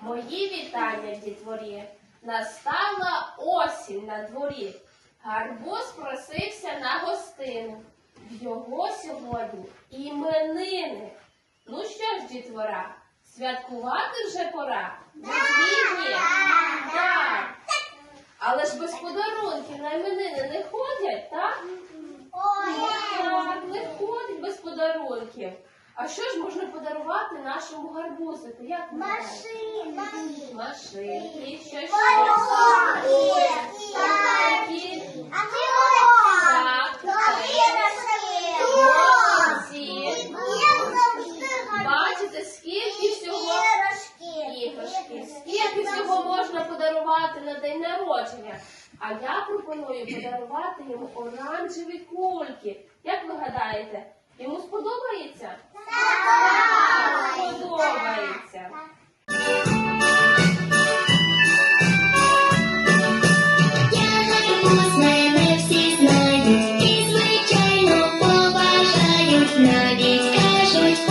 Мої вітання, дітворі. Настала осінь на дворі. Гарбуз просився на гостину. В його сьогодні іменини. Ну що ж, дітвора, святкувати вже пора? На Згідні? Так. Але ж без подарунків на іменини не ходять, так? Не ходить без подарунків. А що ж можна подарувати нашому гарбузику? Як ви машини? Машинки, що ще? Ой, такі. Так, молодці. Бачите, скільки всього іграшки, скільки всього можна подарувати на день народження. А я пропоную подарувати йому оранжеві кульки. Як ви гадаєте, йому сподобається? Сподобається. Навіть кажуть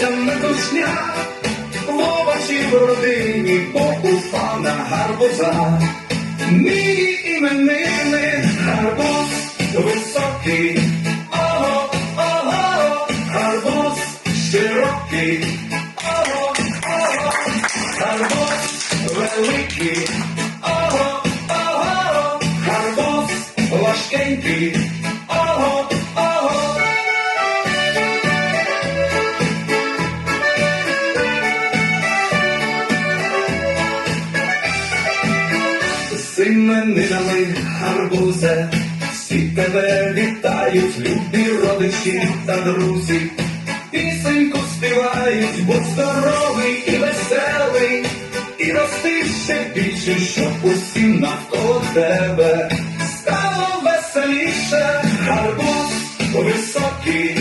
почалася метушня, в овочі в родині, у гарбуза. Мій іменини гарбуз високий, гарбузе, всі тебе вітають, любі родичі та друзі. Пісеньку співають, будь здоровий і веселий, і рости ще більше, щоб усім навколо тебе стало веселіше, гарбуз високий,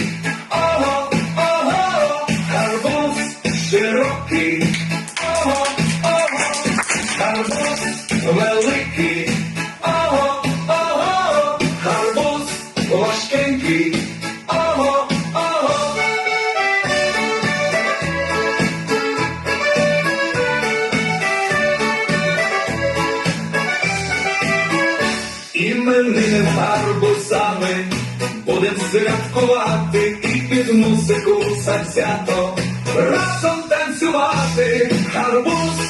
святкувати і під музику завзято разом танцювати. Гарбуз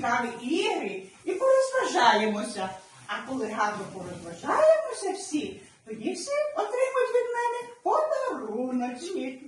цікаві ігри і порозважаємося. А коли гарно порозважаємося всі, тоді всі отримують від мене подаруночки.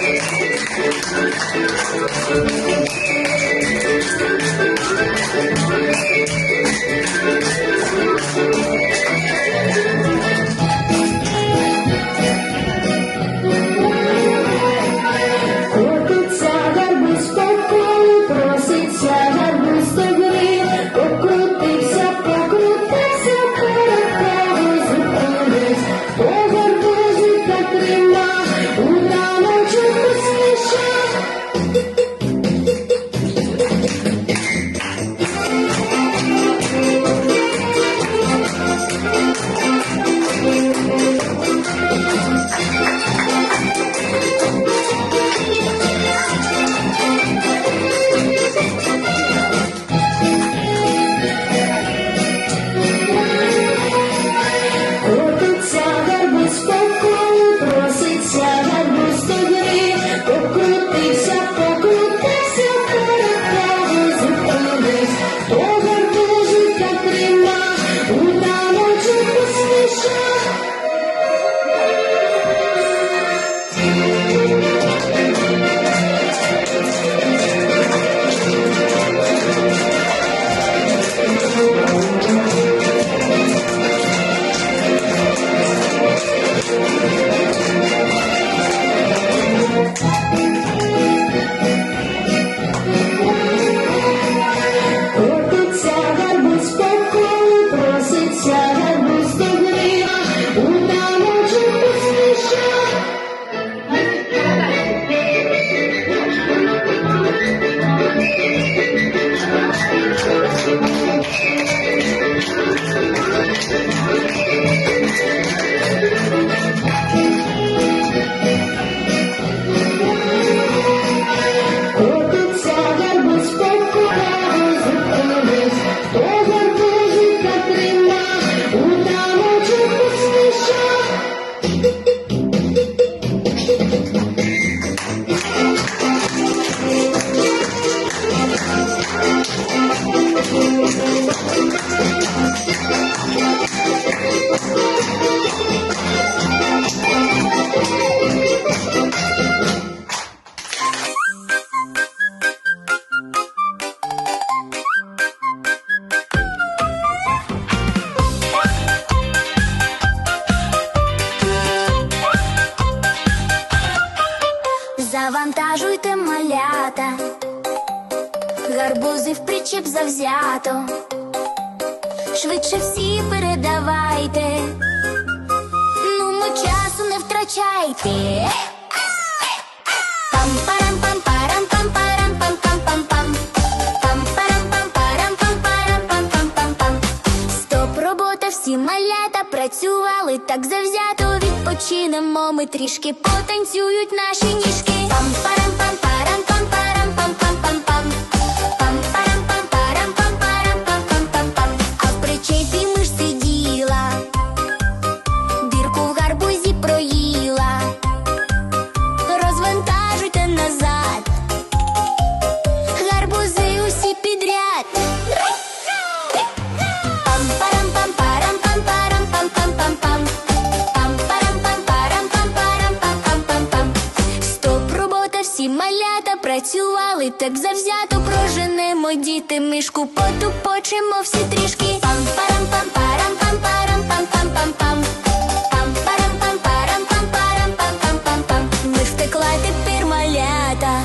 Thank you. В завзято. Швидше всі передавайте. Ну, ми часу не втрачайте. Всі малята працювали так завзято. Відпочинемо, ми трішки потанцюють наші ніжки. Пам-парам-пам-парам-пам-парам-пам-пам-пам. Завзято. Проженемо діти мишку, потупочемо всі трішки. Пам-парам-пам-парам-пам-парам-пам-пам-пам. Пам-парам-пам-парам-пам-парам-пам-пам-пам. Ми втекла тепер малята.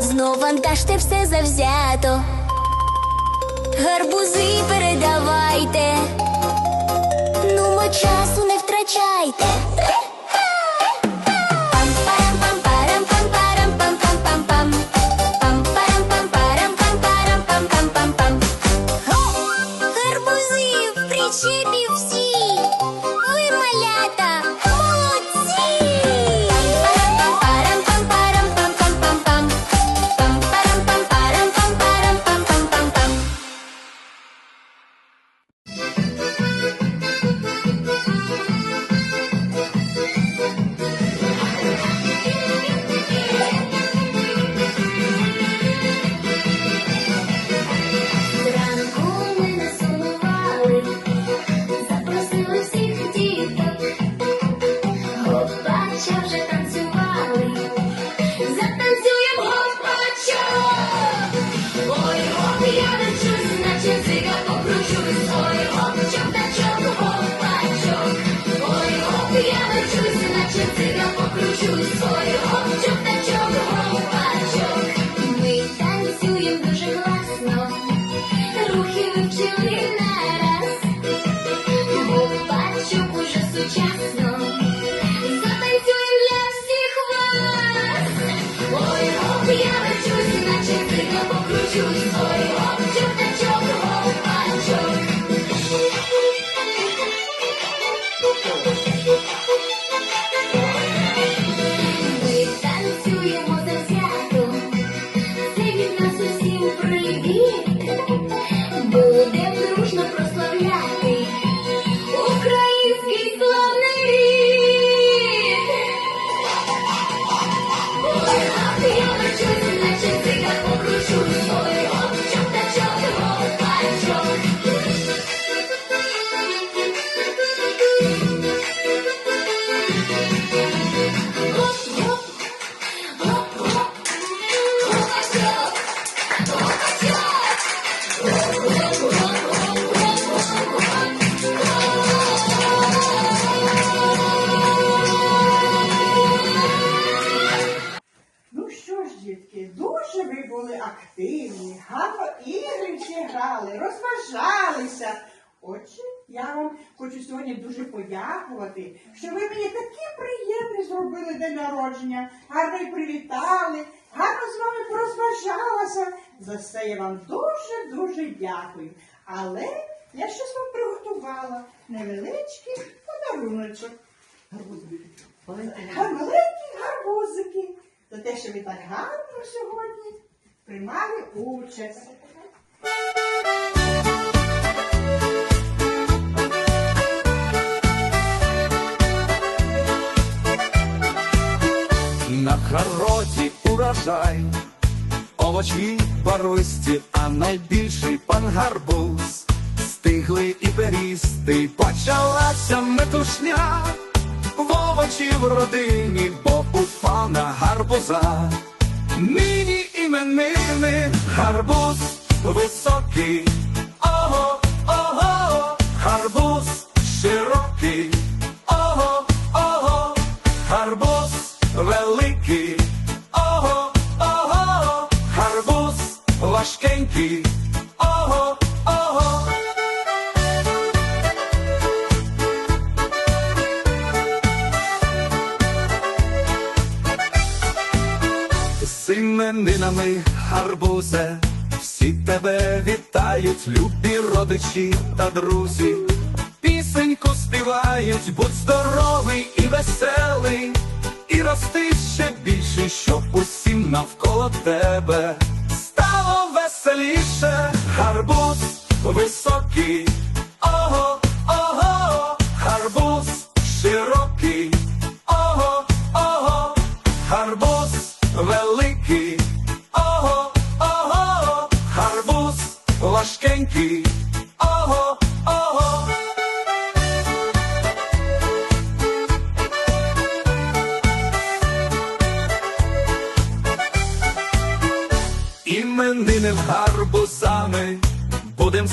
Знов вантажте все завзято. Гарбузи передавайте. Ну, мо часу не втрачайте. Ой, beautiful. Сьогодні дуже подякувати, що ви мені такі приємні зробили день народження, гарно й привітали, гарно з вами порозважалася. За це я вам дуже-дуже дякую. Але я щось вам приготувала невеличкий подаруночок. Гарбузики. Маленькі гарбузики. За те, що ви так гарно сьогодні приймали участь. На городі урожай, овочі барвисті, а найбільший пан гарбуз. Стиглий і перістий, почалася метушня, в овочі в родині, бо у пана гарбуза. Нині іменини гарбуз високий, Арбузе, всі тебе вітають, любі родичі та друзі, пісеньку співають, будь здоровий і веселий, і рости ще більше, щоб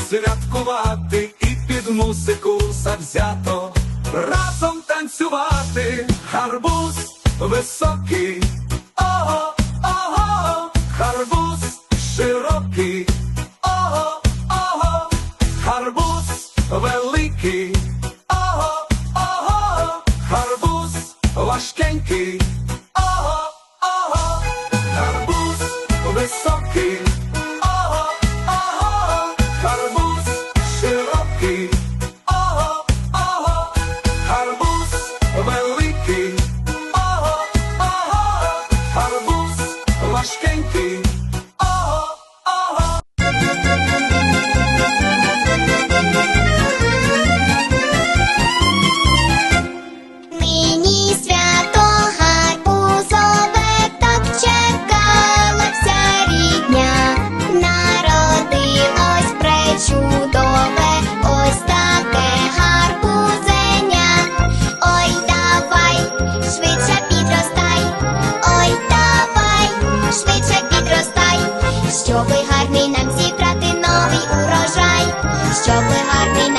святкувати і під музику завзято, разом танцювати, гарбуз високий. Happy heart